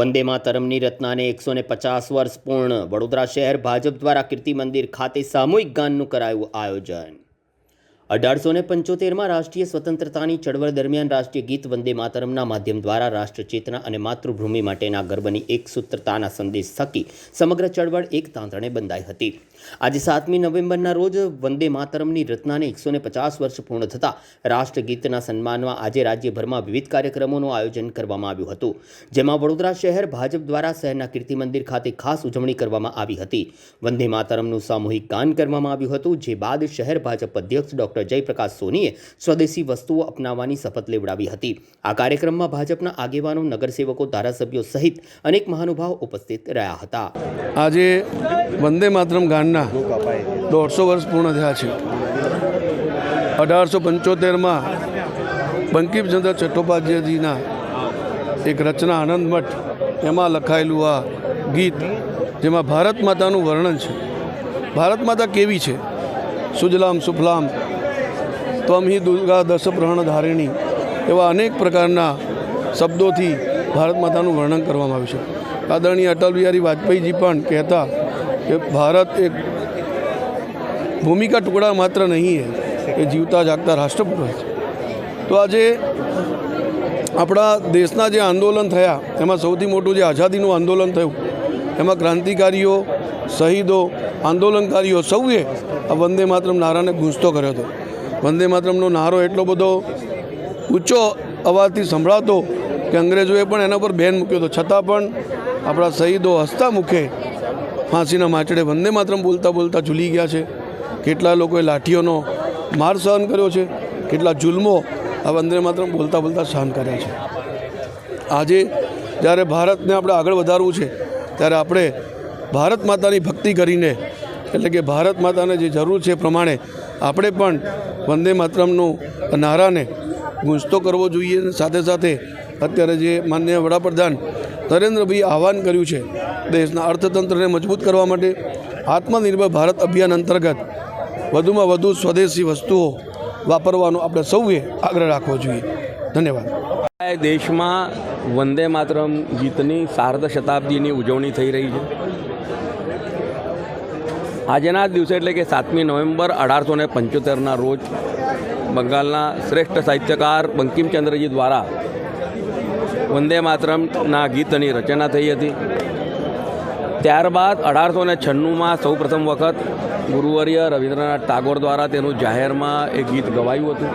વંદે માતરમની રચનાને એકસો ને પચાસ વર્ષ પૂર્ણ. વડોદરા શહેર ભાજપ દ્વારા કીર્તિ મંદિર ખાતે સામૂહિક ગાનનું કરાયું આયોજન. અઢારસો ને પંચોતેરમાં રાષ્ટ્રીય સ્વતંત્રતાની ચળવળ દરમિયાન રાષ્ટ્રીય ગીત વંદે માતરમના માધ્યમ દ્વારા રાષ્ટ્ર ચેતના અને માતૃભૂમિ માટેના ગર્વની એક સૂત્રતાના સંદેશ થકી સમગ્ર ચળવળ એક તાંત્રણે બંધાઈ હતી. આજે સાતમી નવેમ્બરના રોજ વંદે માતરમની રચનાને એકસો ને પચાસ વર્ષ પૂર્ણ થતાં રાષ્ટ્રગીતના સન્માનમાં આજે રાજ્યભરમાં વિવિધ કાર્યક્રમોનું આયોજન કરવામાં આવ્યું હતું. જેમાં વડોદરા શહેર ભાજપ દ્વારા શહેરના કીર્તિ મંદિર ખાતે ખાસ ઉજવણી કરવામાં આવી હતી. વંદે માતરમનું સામૂહિક ગાન કરવામાં આવ્યું હતું, જે બાદ શહેર ભાજપ અધ્યક્ષ ડોક્ટર જયપ્રકાશ સોનીએ સ્વદેશી વસ્તુઓ અપનાવવાની શપથ લેવડાવી હતી. આ કાર્યક્રમમાં ભાજપના આગેવાનો, નગરસેવકો, ધારાસભ્યો સહિત અનેક મહાનુભાવ ઉપસ્થિત રહ્યા હતા. આજે વંદે માતરમ ગાનના દોઢસો વર્ષ પૂર્ણ થયા છે. અઢારસો પંચોતેરમાં બંકિમચંદ્ર ચટ્ટોપાધ્યાયજીના એક રચના આનંદ મઠ, એમાં લખાયેલું આ ગીત, જેમાં ભારત માતાનું વર્ણન છે. ભારત માતા કેવી છે? સુજલામ, સુફલામ ત્વમ હિ દુર્ગા દશપ્રહણ ધારિણી એવા અનેક પ્રકારના શબ્દોથી ભારત માતાનું વર્ણન કરવામાં આવ્યું છે. આદરણીય અટલ બિહારી વાજપેયીજી પણ કહેતા કે ભારત એક ભૂમિકા ટુકડા માત્ર નહીં એ જીવતા જાગતા રાષ્ટ્રપુત્ર છે. તો આજે આપણા દેશના જે આંદોલન થયા, એમાં સૌથી મોટું જે આઝાદીનું આંદોલન થયું, એમાં ક્રાંતિકારીઓ, શહીદો, આંદોલનકારીઓ સૌએ આ વંદે માતરમ નારાને ગૂંજતો કર્યો હતો. વંદે માતરમનો નારો એટલો બધો ઊંચો અવાજથી સંભળાતો કે અંગ્રેજોએ પણ એના પર બેન મૂક્યો હતો. છતાં પણ આપણા શહીદો હસતા મુખે ફાંસીના માચડે વંદે માતરમ બોલતા બોલતા ઝૂલી ગયા છે. કેટલા લોકોએ લાઠીઓનો માર સહન કર્યો છે. કેટલા જુલ્મો આ વંદે માતરમ બોલતા બોલતા સહન કર્યા છે. આજે જ્યારે ભારતને આપણે આગળ વધારવું છે, ત્યારે આપણે ભારત માતાની ભક્તિ કરીને, એટલે કે ભારત માતાને જે જરૂર છે પ્રમાણે આપણે પણ વંદે માતરમનું નારાને ગૂંજતો કરવો જોઈએ સાથે સાથે અત્યારે જે માનનીય વડાપ્રધાન નરેન્દ્રભાઈ આહવાન કર્યું છે, દેશના અર્થતંત્રને મજબૂત કરવા માટે આત્મનિર્ભર ભારત અભિયાન અંતર્ગત વધુમાં વધુ સ્વદેશી વસ્તુઓ વાપરવાનો આપણે સૌએ આગ્રહ રાખવો જોઈએ. ધન્યવાદ. દેશમાં વંદે માતરમ ગીતની સાર્ધ શતાબ્દીની ઉજવણી થઈ રહી છે. આજના દિવસે એટલે કે સાતમી નવેમ્બર અઢારસો ને પંચોતેરના રોજ બંગાળના શ્રેષ્ઠ સાહિત્યકાર બંકિમચંદ્રજી દ્વારા વંદે માતરમના ગીતની રચના થઈ હતી. ત્યારબાદ અઢારસો ને છન્નુંમાં સૌ પ્રથમ વખત ગુરુવર્ય રવિન્દ્રનાથ ટાગોર દ્વારા તેનું જાહેરમાં એ ગીત ગવાયું હતું.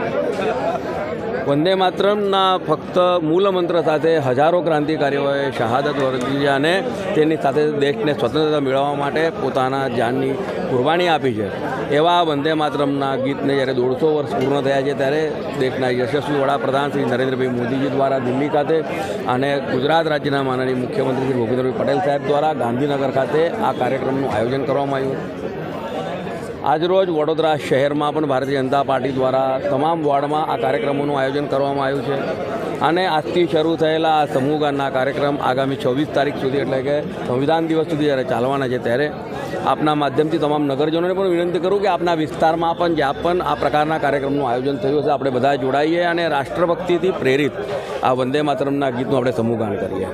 વંદે માતરમના ફક્ત મૂલમંત્ર સાથે હજારો ક્રાંતિકારીઓએ શહાદત વર્તી અને તેની સાથે દેશને સ્વતંત્રતા મેળવવા માટે પોતાના જાનની કુરબાની આપી છે. એવા વંદે માતરમના ગીતને જ્યારે દોઢસો વર્ષ પૂર્ણ થયા છે ત્યારે દેશના યશસ્વી વડાપ્રધાન શ્રી નરેન્દ્રભાઈ મોદીજી દ્વારા દિલ્હી ખાતે અને ગુજરાત રાજ્યના માનનીય મુખ્યમંત્રી શ્રી ભૂપેન્દ્રભાઈ પટેલ સાહેબ દ્વારા ગાંધીનગર ખાતે આ કાર્યક્રમનું આયોજન કરવામાં આવ્યું. આજરોજ વડોદરા શહેરમાં પણ ભારતીય જનતા પાર્ટી દ્વારા તમામ વોર્ડમાં આ કાર્યક્રમોનું આયોજન કરવામાં આવ્યું છે. અને આજથી શરૂ થયેલા આ સમૂહગાનના કાર્યક્રમ આગામી છવ્વીસ તારીખ સુધી એટલે કે સંવિધાન દિવસ સુધી જ્યારે ચાલવાના છે ત્યારે આપના માધ્યમથી તમામ નગરજનોને પણ વિનંતી કરું કે આપના વિસ્તારમાં પણ જ્યાં પણ આ પ્રકારના કાર્યક્રમનું આયોજન થયું છે આપણે બધા જોડાઈએ અને રાષ્ટ્રભક્તિથી પ્રેરિત આ વંદે માતરમના ગીતનું આપણે સમૂહગાન કરીએ.